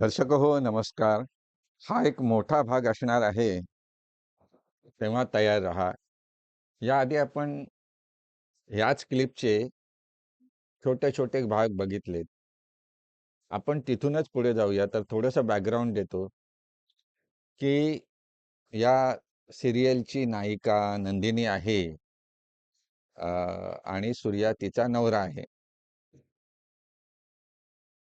दर्शक हो नमस्कार. हा एक मोठा भाग असणार आहे. तेव्हा तयार राहा. याआधी आपण याच क्लिपचे छोटे-छोटे भाग बघितलेत. आपण तिथूनच पुढे जाऊया. तर थोडंसं बॅकग्राऊंड देतो. की या सिरियलची नायिका नंदिनी आहे. आणि सूर्या तिचा नवरा आहे.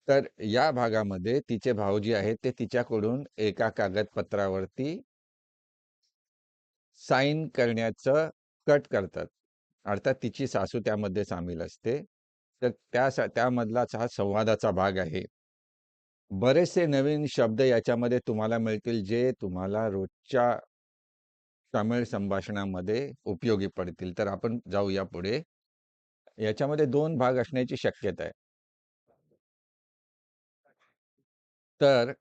तर या भागामध्ये तिचे भाऊजी आहेत ते तिच्याकडून एका कागदपत्रावरती साइन करण्याचं कट करतात. अर्थात तिची सासू त्यामध्ये सामील असते. तर त्या त्यामधलाच हा संवादाचा भाग आहे. बरेचसे नवीन शब्द याच्यामध्ये तुम्हाला मिळतील जे तुम्हाला रोजच्या तमिळ संभाषणामध्ये उपयोगी पडतील. तर आपण जाऊया पुढे. याच्यामध्ये दोन भाग असण्याची शक्यता आहे. तर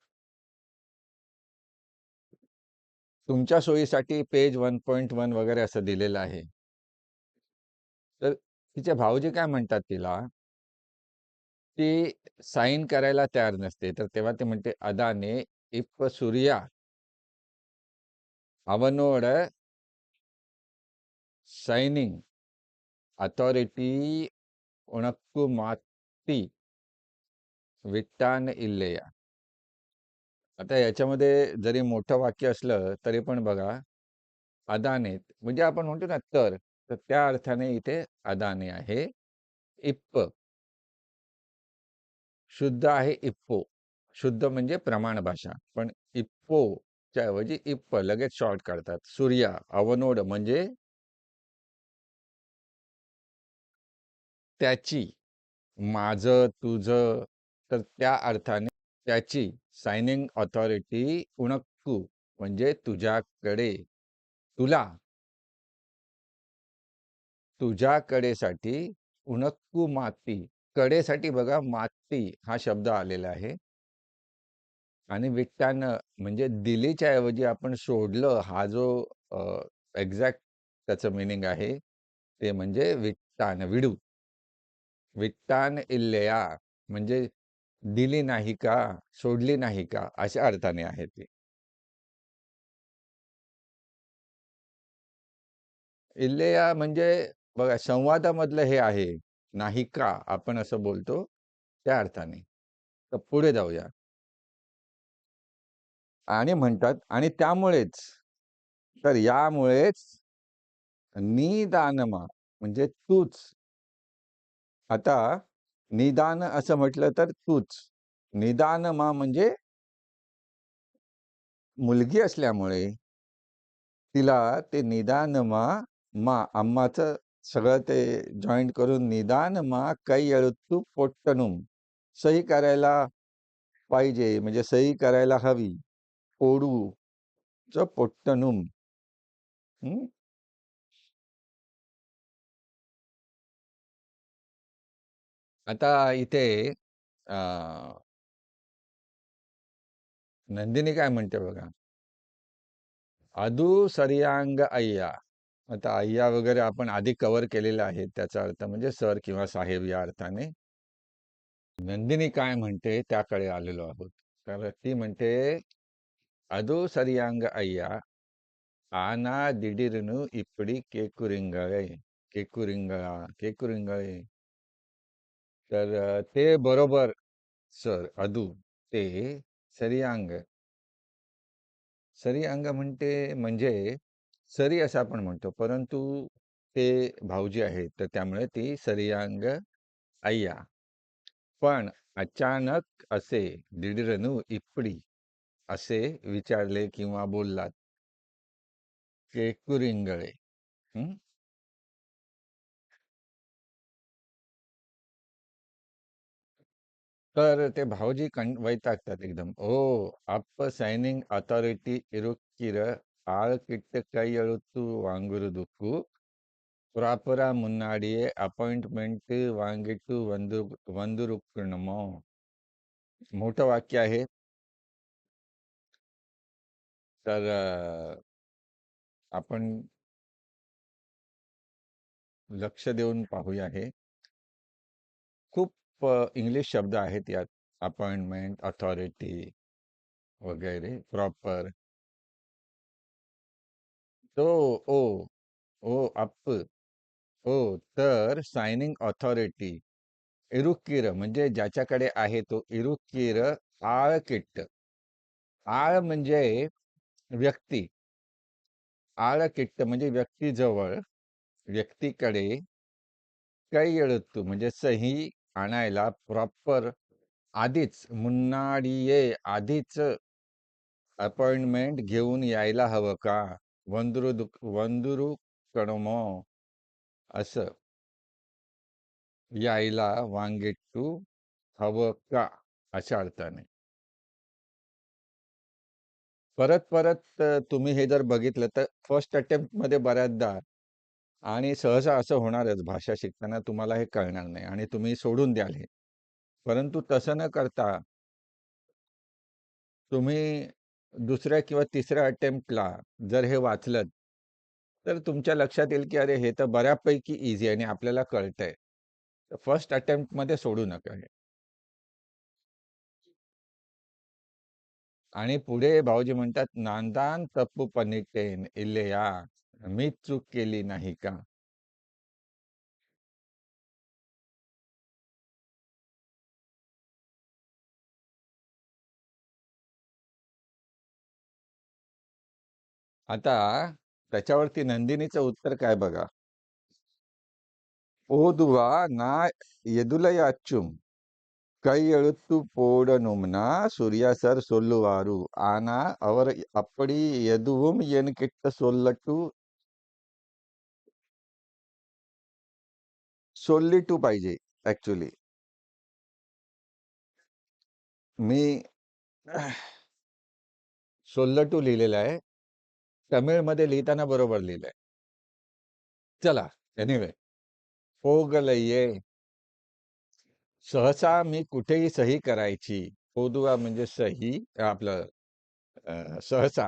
तुमच्या सोयीसाठी पेज वन पॉईंट वन वगैरे असं दिलेलं आहे. तर तिचे भाऊजी काय म्हणतात तिला? ती साईन करायला तयार नसते. तर तेव्हा ते म्हणते अदाने इप सूर्या അവനോട് अथॉरिटी അതോറിറ്റി माती विट्टान इल्लेया. आता याच्यामध्ये जरी मोठं वाक्य असलं तरी पण बघा, अदाने म्हणजे आपण म्हणतो ना तर, तर त्या अर्थाने इथे अदाने आहे. इप्प शुद्ध आहे इप्पो. शुद्ध म्हणजे प्रमाण भाषा. पण इप्पोच्या ऐवजी इप्प लगेच शॉर्ट काढतात. सूर्या, अवनोड म्हणजे त्याची, माझं, तुझं, तर त्या अर्थाने त्याची सायनिंग ऑथॉरिटी उणक्कू म्हणजे तुझ्याकडे, तुला तुझ्याकडेसाठी उणक्कू माती कडेसाठी बघा माती हा शब्द आलेला आहे. आणि विट्टानं म्हणजे दिलीच्या ऐवजी आपण सोडलं हा जो एक्झॅक्ट त्याचं मीनिंग आहे, ते म्हणजे विट्टान, विडू. विट्टान इल्लेया म्हणजे दिली नाही का? सोडली नाही का? अशा अर्थाने आहे ते. इल्लेया म्हणजे बघा संवादामधलं हे आहे. नाही का? आपण असं बोलतो त्या अर्थाने. तर पुढे जाऊया. आणि म्हणतात आणि त्यामुळेच तर यामुळेच निदानमा म्हणजे तूच. आता निदान असं म्हटलं तर तूच. निदान मा म्हणजे मुलगी असल्यामुळे तिला ते निदान मा मा अम्माचं सगळं ते जॉईंट करून निदान मा काही एळुत्तू पोट्टनुम सही करायला पाहिजे म्हणजे सही करायला हवी. पोडूचं पोट्टनुम. आता इथे अं नंदिनी काय म्हणते बघा. अदू सरियांग अय्या. आता अय्या वगैरे आपण आधी कव्हर केलेलं आहे. त्याचा अर्थ म्हणजे सर किंवा साहेब या अर्थाने. नंदिनी काय म्हणते त्याकडे आलेलो आहोत. तर ती म्हणते, "अदू सरियांग अय्या, आना दिडीरनु इपडी केकुरिंगळे." केकुरिंगळा, केकुरिंगळे. तर ते बरोबर सर, अदू ते सरियांग. सरियांग म्हणते म्हणजे सरी असं आपण म्हणतो. परंतु ते भाऊजी आहेत, तर त्यामुळे ती सरियांग अय्या. पण अचानक असे दिडीरनु इपडी असे विचारले किंवा बोललात. केकुरिंगळे. हं. तर ते भाऊजी कं वैतागतात एकदम. "ओह! अप्प सैनिंग अथॉरिटी इरुक्किर ஆள்கிட்ட கையெழுத்து வாங்குறதுக்கு ப்ராப்பரா முன்னாடியே अपॉइंटमेंट வாங்கிட்டு வந்து வந்திருக்கணுமோ?" मोठं वाक्य आहे. तर अ, आपण लक्ष देऊन पाहूया हे. खूप इंग्लिश शब्द आहेत यात. Appointment, authority. वगैरे प्रॉपर तो ओ ओ अप ओ हो, तर सायनिंग ऑथॉरिटी इरुक्कीर म्हणजे ज्याच्याकडे आहे तो इरुक्कीर आळकिट्ट आळ म्हणजे व्यक्ती आळकिट्ट म्हणजे व्यक्तीजवळ व्यक्तीकडे काही म्हणजे सही आणायला प्रॉपर आधीच मुन्नाडिये आधीच अपॉइंटमेंट घेऊन यायला हवं का? वंदुरू वंदुरू कणमो असं. यायला वांगेटू हवं का? अशा अर्थाने. परत परत तुम्ही हे जर बघितलं तर फर्स्ट अटेम्प्टमध्ये बऱ्याचदा आणि सहसा असं होणारच भाषा शिकताना तुम्हाला हे कळणार नाही आणि तुम्ही सोडून द्याल हे. परंतु तसं न करता तुम्ही दुसऱ्या किंवा तिसऱ्या अटेम्प्टला जर हे वाचलं तर तुमच्या लक्षात येईल की अरे हे तर बऱ्यापैकी इझी आहे आणि आपल्याला कळतंय. फर्स्ट अटेम्प्टमध्ये सोडू नका हे. आणि पुढे भाऊजी म्हणतात नांदान तप्पू पनिटेन इल्लेया. मी चूक केली नाही का आता त्याच्यावरती नंदिनीचं उत्तर काय बघा ಓದುವ ನಾ ಎದುಲಯಾಚ್ಚುಂ ಕೈ ಎಳುತ್ತು போடணும்னா சுரியாசர் சொல்லுவாரு ஆனா அவர் அப்படி எதுவும் என்கிட்ட சொல்லட்டு सोल्ली टू पाहिजे ऍक्च्युली मी सोल्ल टू लिहिलेलं आहे. तमिळमध्ये लिहिताना बरोबर लिहिलंय. चला एनिवे पोगलये सहसा मी कुठेही सही करायची. पोदुआ म्हणजे सही आपलं सहसा.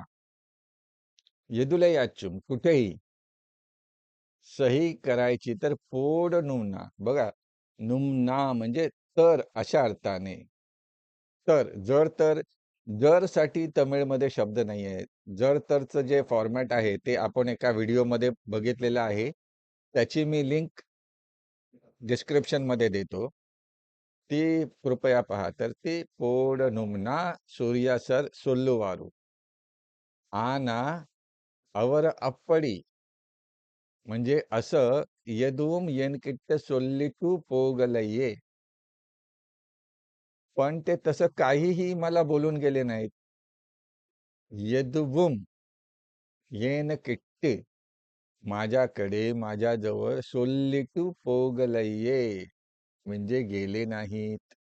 येदुलई अच्युम कुठेही. सही करायची तर पोड नुमना. बघा नुमना म्हणजे तर अशा अर्थाने. तर जर तर जर साठी तमिळमध्ये शब्द नाही आहेत जर तरचं जे फॉर्मॅट आहे ते आपण एका व्हिडिओमध्ये बघितलेलं आहे. त्याची मी लिंक डिस्क्रिप्शनमध्ये देतो. ती कृपया पहा. तर ती पोड नुमना सूर्यासर सोल्लुवारू. आना अवर अप्पडी म्हणजे असं यदूम येनकिट्ट सोल्लिटू पोगलये. पण ते तसं काहीही मला बोलून गेले नाहीत. यदुवुम येन किट्टे माझ्याकडे माझ्याजवळ सोल्लिटू पोगलये. म्हणजे गेले नाहीत.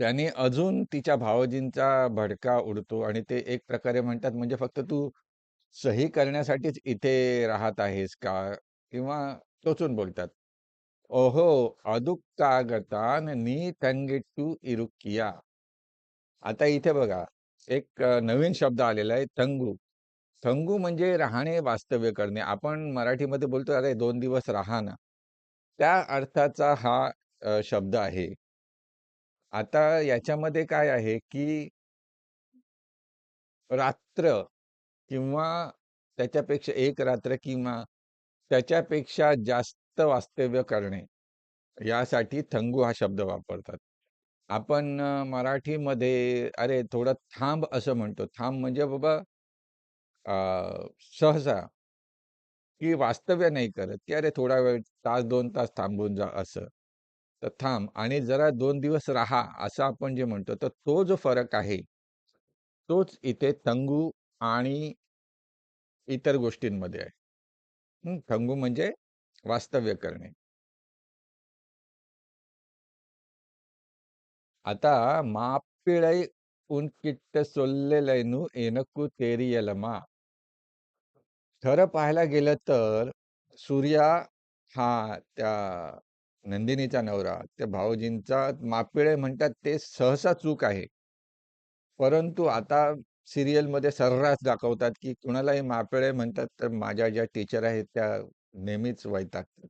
त्याने अजून तिच्या भावजींचा भडका उडतो आणि ते एक प्रकारे म्हणतात म्हणजे फक्त तू सही करण्यासाठीच इथे राहत आहेस का? किंवा टोचून बोलतात ओहो अदुक्कागतान नी तंगिट्टू इरुकिया आता इथे बघा एक नवीन शब्द आलेला आहे तंगू तंगू म्हणजे राहणे वास्तव्य करणे. आपण मराठीमध्ये बोलतो अरे दोन दिवस राहा ना. त्या अर्थाचा हा शब्द आहे. आता याच्यामध्ये काय आहे की रात्र किंवा त्याच्यापेक्षा एक रात्र किंवा त्याच्यापेक्षा जास्त वास्तव्य करणे यासाठी थंगू हा शब्द वापरतात. आपण मराठीमध्ये अरे थोडं थांब असं म्हणतो. थांब म्हणजे बाबा सहसा की वास्तव्य नाही करत की अरे थोडा वेळ तास दोन तास थांबून जा असं. तर थांब आणि जरा दोन दिवस राहा असं आपण जे म्हणतो तर तो जो फरक आहे तोच इथे तंगू आणि इतर गोष्टींमध्ये आहे. तंगू म्हणजे वास्तव्य करणे. आता मापिळै उनकिट्ट सोल्लेलैनु एनकू तेरियलमा. खरं पाहायला गेलं तर सूर्या हा त्या नंदिनीचा नवरा त्या भाऊजींचा मापिळे म्हणतात ते सहसा चूक आहे परंतु आता सिरियलमध्ये सर्रास दाखवतात, की कुणालाही मापिळे म्हणतात, तर माझ्या ज्या टीचर आहेत त्या नेहमीच वैतागतात.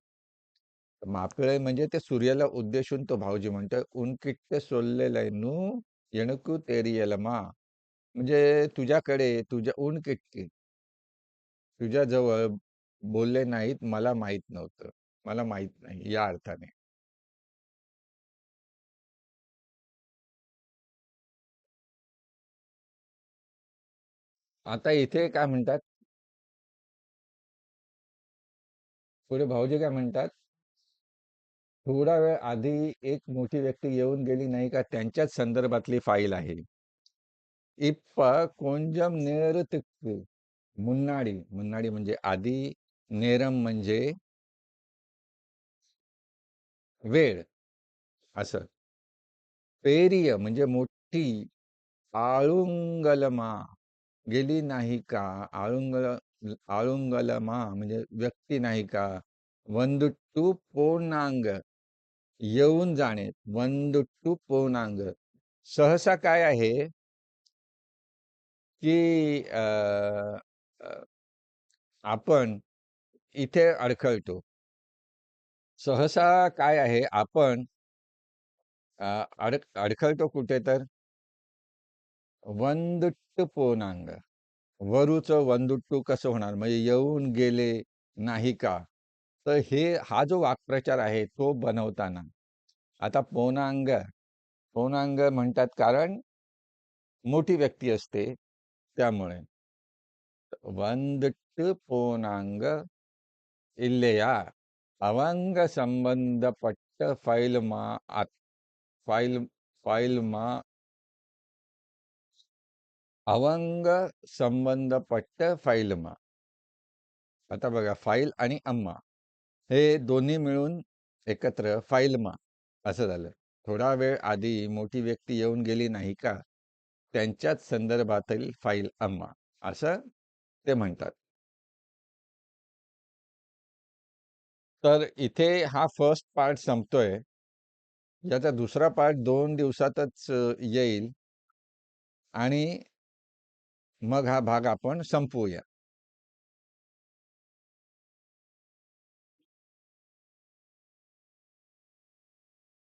मापिळे म्हणजे ते सूर्याला उद्देशून तो भाऊजी म्हणतोय, "उन किट्टे सोल्लेलैनू एणुकू तेरियलमा." म्हणजे तुझ्याकडे तुझ्या ऊन तुझ्याजवळ बोलले नाहीत, मला माहीत नव्हतं. मला माहीत नाही या अर्थाने. आता इथे काय म्हणतात पुढे भाऊजी काय म्हणतात थोडा वेळ आधी एक मोठी व्यक्ती येऊन गेली नाही का त्यांच्याच संदर्भातली फाईल आहे. इप्प कोंजम नेरतिक्कु मुन्नाडी. मुन्नाडी म्हणजे आधी, नेरम म्हणजे वेळ असं. पेरिय म्हणजे मोठी, आळुंगलमा गेली नाही का? आळुंगल आळुंगलमा म्हणजे व्यक्ती नाही का? वंदुट्टू पोन्नांग येऊन जाणे. वंदुट्टू पोनांग सहसा काय आहे? की अ, अ, आपण इथे अडखळतो. सहसा काय आहे आपण अ, अडखळतो कुठे तर? वंदुट्ट पोनांग. वरूचं वंदुट्टू कसं होणार? म्हणजे येऊन गेले नाही का? तर हे हा जो वाक्प्रचार आहे तो बनवताना आता पोनांग, पोनांग म्हणतात कारण मोठी व्यक्ती असते त्यामुळे. वंदुट्ट पोनांग इल्लेया अवंग संबंधपट्ट फैलमा आत फाईल फाईलमा अवंग संबंधपट्ट फैलमा. आता बघा फाईल आणि अम्मा हे दोन्ही मिळून एकत्र फाईलमा असं झालं. थोडा वेळ आधी मोठी व्यक्ती येऊन गेली नाही का? त्यांच्याच संदर्भातील फाईल अम्मा असं ते म्हणतात. तर इथे हा फर्स्ट पार्ट संपतोय. याचा दुसरा पार्ट दोन दिवसातच येईल. आणि मग हा भाग आपण संपवूया.